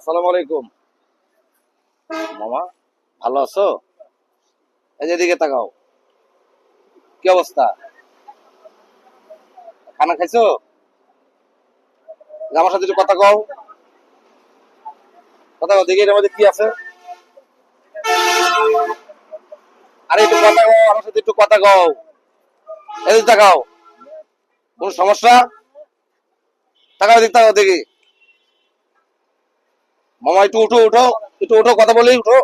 আসসালামু আলাইকুম। মামা, ভালো আছো? এই যে এদিকে তাকাও। কি অবস্থা? খানা খাইছো? আমার সাথে কথা কও। কথা কও, দেখি এর মধ্যে কি আছে। আরে একটু কথা কও, আমার সাথে একটু কথা কও। এদিকে তাকাও। কোন সমস্যা? তাকাও এদিকে, তাকাও দেখি। মামা, একটু উঠো উঠো, একটু উঠো, কথা বলি, উঠো।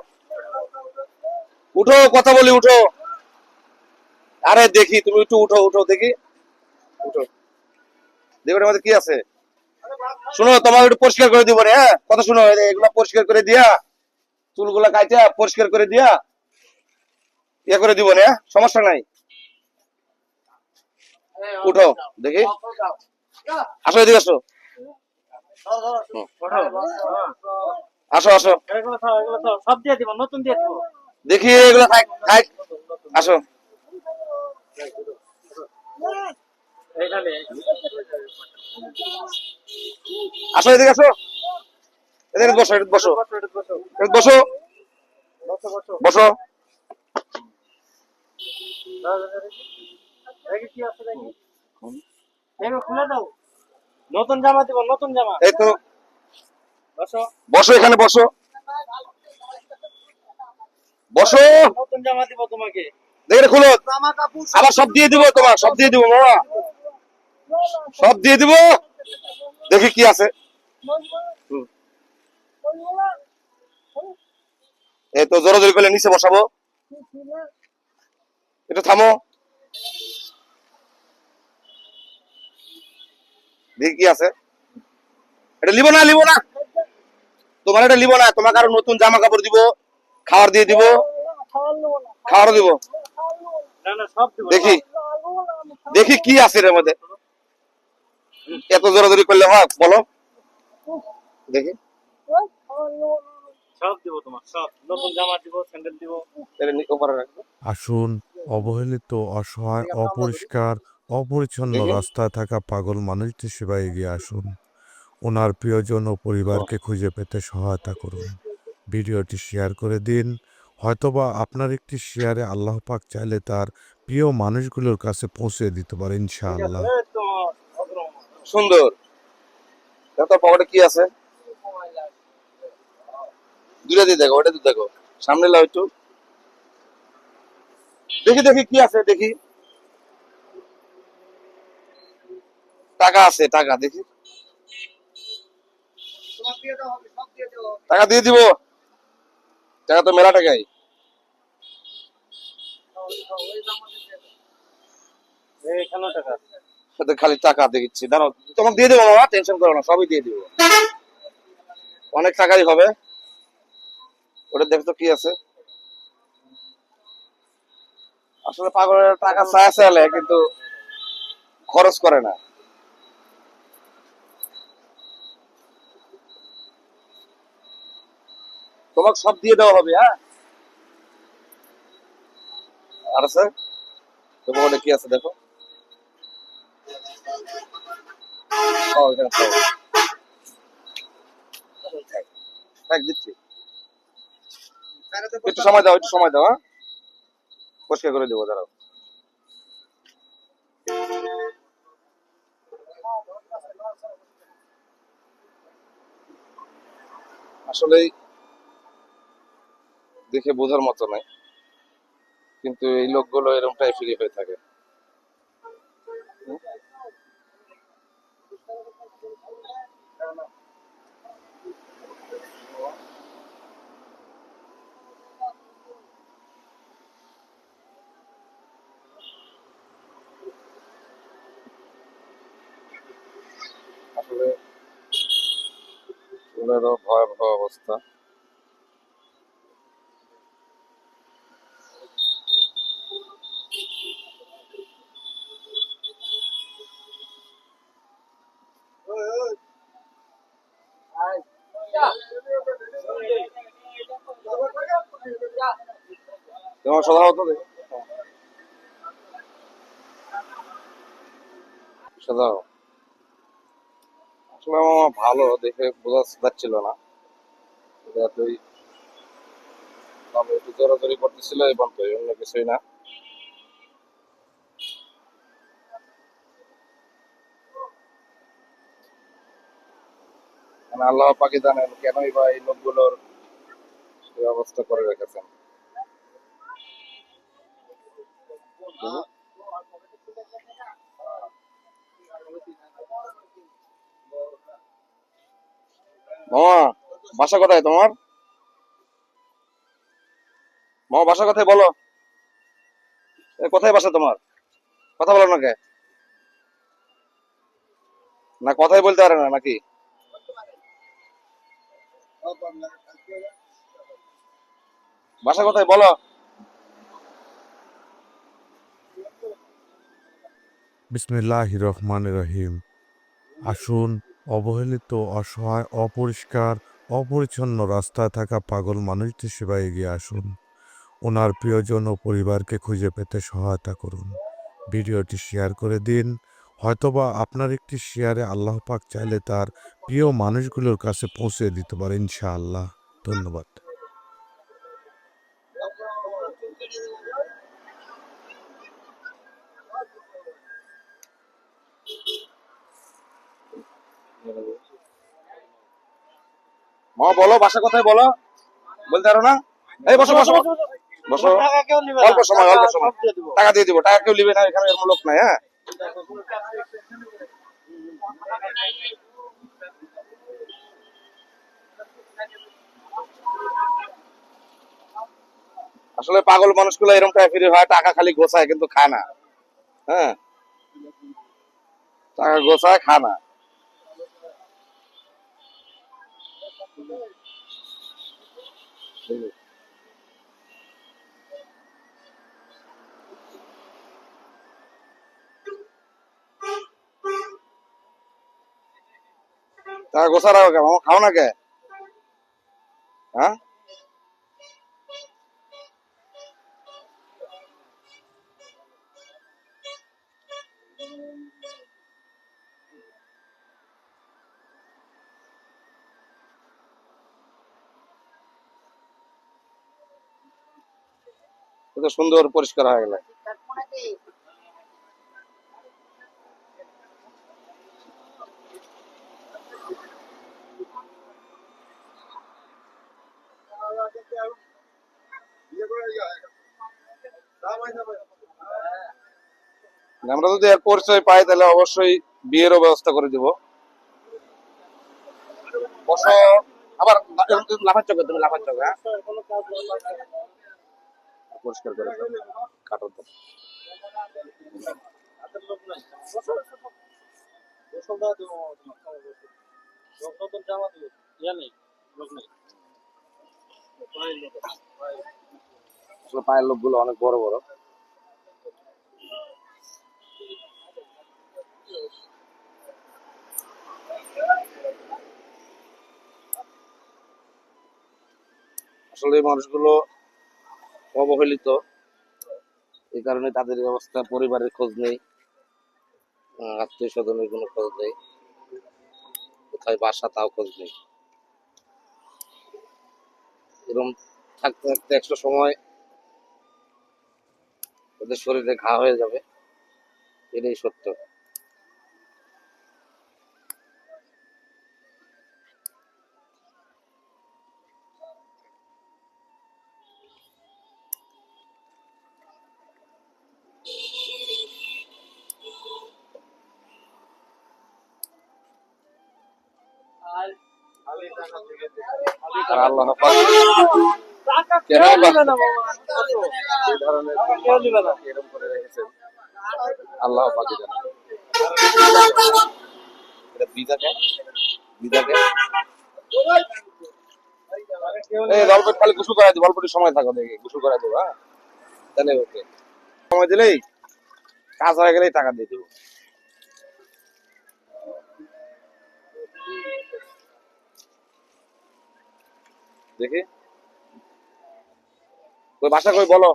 উঠো, কথা বলি, উঠো। আরে দেখি, তুমি একটু উঠো উঠো, দেখি। উঠো। দেখো মধ্যে কি আছে? শোনো, তোমাকে একটু পরিষ্কার করে দিব রে হ্যাঁ? কথা শোনো এগুলো পরিষ্কার করে দিয়া, চুলগুলা কাইটা পরিষ্কার করে দিয়া ইয়ে করে দিব হ্যাঁ? সমস্যা নাই। উঠো, দেখি। আসো, এদিকে আসো। আসো আসো। সব দিয়ে দিব নতুন দিয়ে দিব দেখি, এগুলো থাক থাক। আসো। আসো, এদিকে আসো। এদিকে বসো বসো। বসো। বসো। খুলে দাও নতুন জামা দিব নতুন জামা। এই তো। বসো। বসো এখানে বসো। বসো। নতুন জামা দিব তোমাকে। দেখে খুলো। আবার সব দিয়ে দিব তোমার সব দিয়ে দিব মামা। সব দিয়ে দিব। দেখি কি আছে। এই তো জোরে জোরে করলে নিচে বসাবো। এটা থামো। দেখি কি আছে। এটা লিবো না লিবো না। তোমার এটা লিবো না তোমাকে আরও নতুন জামা কাপড় দিব খাবার দিয়ে দিব। খাবারও দিব। না না সব দিব। দেখি। দেখি কি আছে এর মধ্যে। এত জোরাজোরি করলে হয় বলো। দেখি। সব দিব তোমার সব। নতুন জামা দিব স্যান্ডেল দিব। এটা নি- উপরে রাখব। আসুন অবহেলিত অসহায় অপরিষ্কার অপরিচ্ছন্ন। রাস্তায় থাকা পাগল মানুষটির সেবায় এগিয়ে আসুন। ওনার প্রিয়জন ও পরিবারকে খুঁজে পেতে সহায়তা করুন। ভিডিওটি শেয়ার করে দিন। হয়তোবা আপনার একটি শেয়ারে আল্লাহ পাক চাইলে তার প্রিয় মানুষগুলোর কাছে পৌঁছে দিতে পারে ইনশাআল্লাহ। সুন্দর। দেখো পকেটে কি আছে? দূরে দিয়ে দেখো ওটা দিয়ে দেখো। সামনে লাও একটু। দেখি দেখি কি আছে দেখি। টাকা আছে টাকা দেখি। টাকা দিয়ে দিব। টাকা তো মেলা টাকাই। খালি টাকা দেখছি দাঁড়াও তোমাকে দিয়ে দেবো মামা টেনশন করো না সবই দিয়ে দিব। অনেক টাকাই হবে। ওটা দেখতো কি আছে। আসলে পাগলের টাকা চায় চাইলে কিন্তু খরচ করে না। তোমাকে সব দিয়ে দেওয়া হবে হ্যাঁ? আর তোমার কি আছে দেখো? দিচ্ছি। একটু সময় দাও, একটু সময় দাও হ্যাঁ? পরিষ্কার করে দেবো, দাঁড়াও। আসলে দেখে বোঝার মতো নয় কিন্তু এই লোকগুলো এরকমটাই ফ্রি হয়ে থাকে। ভয়াবহ অবস্থা। সাধারণত সাধারণ। আসলে আমার ভালো, দেখে বোঝা যাচ্ছিল না। এতই একটু করতেছিল অন্য কিছুই না। মানে আল্লাহ পাকিস্তানের কেনই বা এই লোকগুলোর অবস্থা করে রেখেছেন। মামা, বাসা কোথায় তোমার? মামা, বাসা কোথায় বলো? কোথায় বাসা তোমার? কথা বলো না কে? না, কথাই বলতে পারে না, নাকি? বাসা কোথায় বলো? বিসমিল্লাহ রহমান রহিম আসুন, অবহেলিত, অসহায়, অপরিষ্কার, অপরিচ্ছন্ন রাস্তায় থাকা পাগল মানুষটির সেবায় এগিয়ে আসুন। ওনার প্রিয়জন ও পরিবারকে খুঁজে পেতে সহায়তা করুন। ভিডিওটি শেয়ার করে দিন। হয়তোবা আপনার একটি শেয়ারে আল্লাহ পাক চাইলে তার প্রিয় মানুষগুলোর কাছে পৌঁছে দিতে পারে, ইনশাআল্লাহ। ধন্যবাদ। বলো বাসা বলো? বলতে পারো না? এই বসো বসো বসো। অল্প সময়, অল্প সময়। টাকা দিয়ে টাকা কেউ নিবে না এখানে এরকম লোক নাই হ্যাঁ? আসলে পাগল মানুষ মানুষগুলো এরকম টাইপের হয় টাকা খালি গোছায় কিন্তু খায় না। হ্যাঁ? টাকা গোছায় খায় না। টাকা গোছা রাখো কে? খাও না কে? হ্যাঁ? কত সুন্দর পরিষ্কার হয়ে গেল। আমরা যদি এক পরিচয় পাই, তাহলে অবশ্যই বিয়েরও ব্যবস্থা করে দিব। আবার লাফাচ্ছ কে তুমি লাফাচ্ছ নেই। পরিষ্কার করে দাও। কাটো তো হাতের লোক নাই। গোসল গোসল দেওয়া দেবো মামা তোমার, তোমার গোসল। লোক নতুন জামা দিবো। নেই, লোক নেই। পায়ের লোক আছে, পায়ের। আসলে পায়ের লোকগুলো অনেক বড় বড় আসলে মানুষগুলো অবহেলিত। এই কারণে তাদের অবস্থা, পরিবারের খোঁজ নেই আত্মীয় স্বজনের কোনো খোঁজ নেই, কোথায় বাসা তাও খোঁজ নেই। এরকম থাকতে থাকতে একটা সময় ওদের শরীরে ঘা হয়ে যাবে, এটাই সত্য। রেখেছেন। আল্লাহ এই গল্প খালি গুসু করাই দিব অল্প সময় থাকো দেখি গুসু করাই দেবো হ্যাঁ? জানে ওকে। সময় দিলেই কাজ হয়ে গেলেই টাকা দিয়ে দেবো। দেখি। বাসা কই, বলো।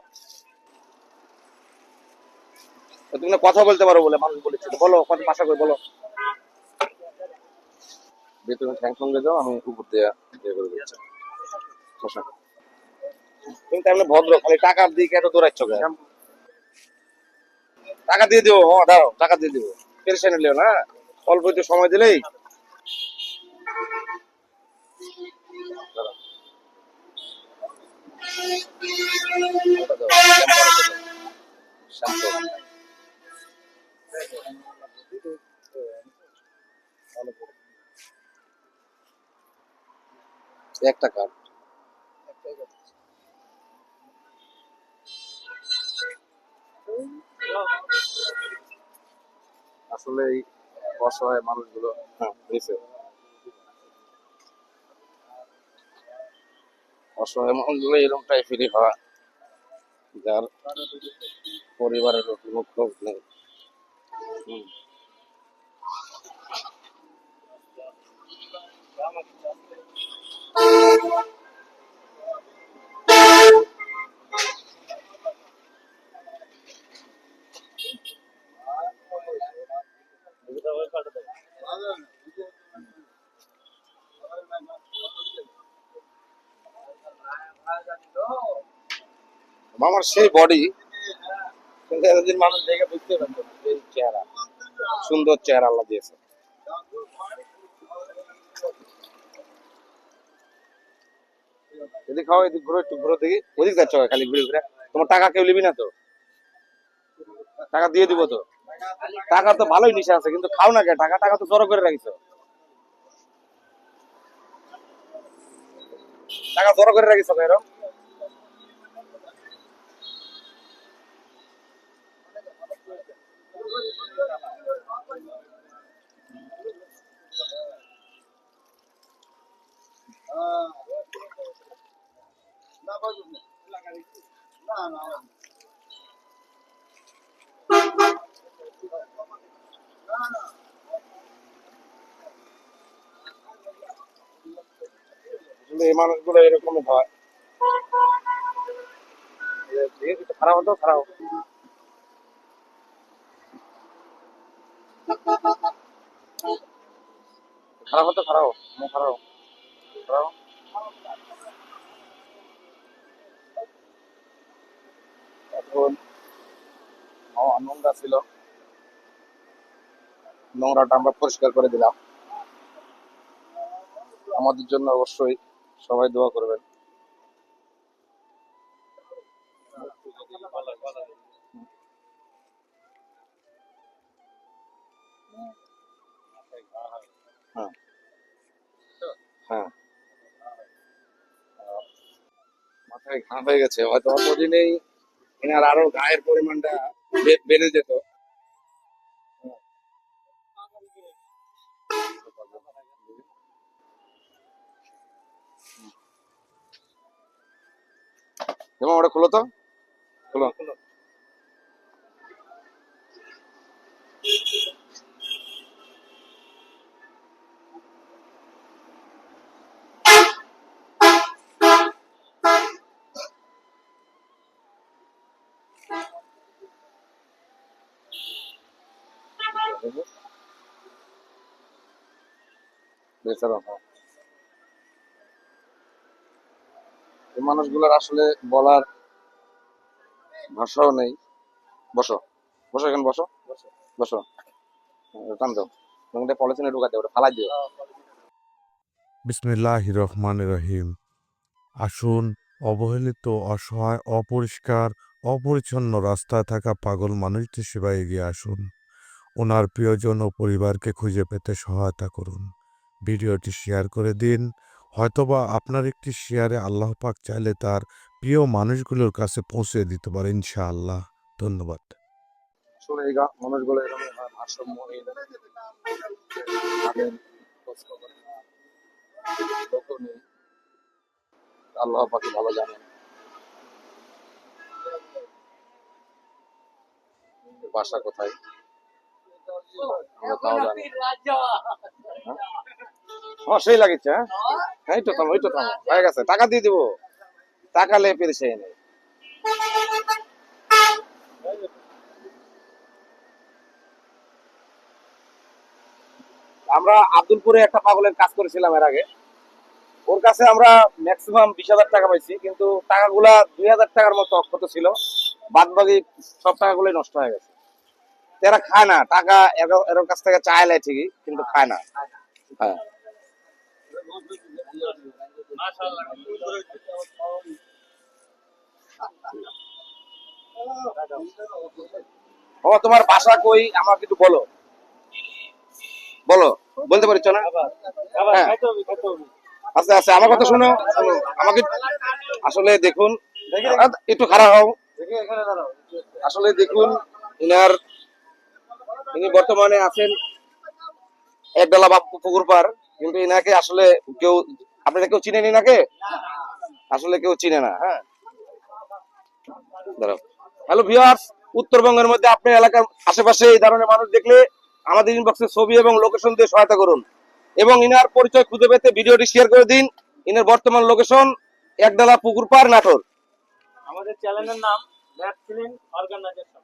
তুমি কথা বলতে পারো বলে মানুষ বলেছে। বলো বাসা কই, বলো। তুমি ঠ্যাং সঙ্গে যাও আমি উপর দিয়ে ইয়ে করে দিচ্ছি। বসো। তুমি তাহলে ভদ্র, খালি দৌড়াচ্ছ টাকা দিয়ে দিবো, ও দাও টাকা দিয়ে দিবো। পেরেশানি লিও না? অল্প একটু সময় দিলেই দাঁড়াও। একটা কার্ড। আসলে এই অসহায় মানুষগুলো হ্যাঁ হয়েছে। অসহায় মানুষগুলো এরকম টাইপেরই হয় যার পরিবারের কোনো নেই হুম। মামার সেই বডি এতদিন মানুষ দেখে বুঝতে পারতো এই চেহারা, সুন্দর চেহারা আল্লাহ দিয়েছে। এদিক খাও, এদিক ঘুরো, একটু ঘুরো দেখি। ওদিক যাচ্ছ খালি ঘুরে ঘুরে? তোমার টাকা কেউ নিবি না তো? টাকা দিয়ে দিব তো? টাকা তো ভালোই নিশা আছে, কিন্তু খাও না কে টাকা টাকা তো জড়ো করে রাখিছো। টাকা জড়ো করে রাখিছো এরকম? এই মানুষগুলো এরকমই হয় খারাপ হতো খারাপ। খারাপ হতো খারাপ। খারাপ হোক। এখন আমার নোংরা ছিল। নোংরাটা আমরা পরিষ্কার করে দিলাম। আমাদের জন্য অবশ্যই সবাই দোয়া করবেন। হ্যাঁ। মাথায় ঘা হয়ে গেছে। হয়তো অতদিনেই এনার আরও গায়ের পরিমাণটা বেড়ে যেত। যেমন ওটা খুলো তো। খুলো। বেচারা হয়। এই মানুষগুলোর আসলে বলার ভাষাও নেই। বসো। বসো এখানে বসো। বসো। হ্যাঁ, টান দাও। তুমি পলিথিনে ঢুকাতে ওটা ফালাই দিও। বিসমিল্লাহ রহমান রহিম। আসুন অবহেলিত অসহায় অপরিষ্কার অপরিচ্ছন্ন রাস্তায় থাকা পাগল মানুষটির সেবায় এগিয়ে আসুন। ওনার প্রিয়জন ও পরিবারকে খুঁজে পেতে সহায়তা করুন। ভিডিওটি শেয়ার করে দিন। হয়তোবা আপনার একটি শেয়ারে আল্লাহ পাক চাইলে তার প্রিয় মানুষগুলোর কাছে পৌঁছে দিতে পারে, ইনশাআল্লাহ। ধন্যবাদ। আল্লাহ পাকি ভালো জানেন। বাসা কোথায়? আমরা হ্যাঁ? সেই লাগিচ্ছে হ্যাঁ? হ্যাঁ এই তো থামো এই তো থামো হয়ে গেছে টাকা দিয়ে দিব। টাকা লে নেই। আমরা আব্দুলপুরে একটা পাগলের কাজ করেছিলাম এর আগে। ওর কাছে আমরা ম্যাক্সিমাম বিশ হাজার টাকা পাইছি কিন্তু টাকাগুলা দুই হাজার টাকার মতো অক্ষত ছিল। বাদ বাকি সব টাকাগুলোই নষ্ট হয়ে গেছে। এরা খায় না টাকা এর- কাছ থেকে চায় লাই ঠিকই কিন্তু খায় না। হ্যাঁ। ও তোমার বাসা কই? আমাকে একটু বলো। বলো বলতে পারছ না? আবার হ্যাঁ। হবে আচ্ছা আচ্ছা আমার কথা শোনো। আমাকে আসলে দেখুন একটু খারাপ হও। আসলে দেখুন ইনার ইনি বর্তমানে আছেন একবেলা বা পুকুর পার কিন্তু ইনাকে আসলে কেউ আপনারা কেউ চিনেন ইনাকে? আসলে কেউ চিনে না হ্যাঁ? হ্যালো ভিউয়ার্স উত্তরবঙ্গের মধ্যে আপনার এলাকার আশেপাশে এই ধরনের মানুষ দেখলে আমাদের ইনবক্সে ছবি এবং লোকেশন দিয়ে সহায়তা করুন। এবং ইনার পরিচয় খুঁজে পেতে ভিডিওটি শেয়ার করে দিন। ইনার বর্তমান লোকেশন একডালা পুকুর পার নাটোর। আমাদের চ্যানেলের নাম ল্যাব ক্লিন অর্গানাইজেশন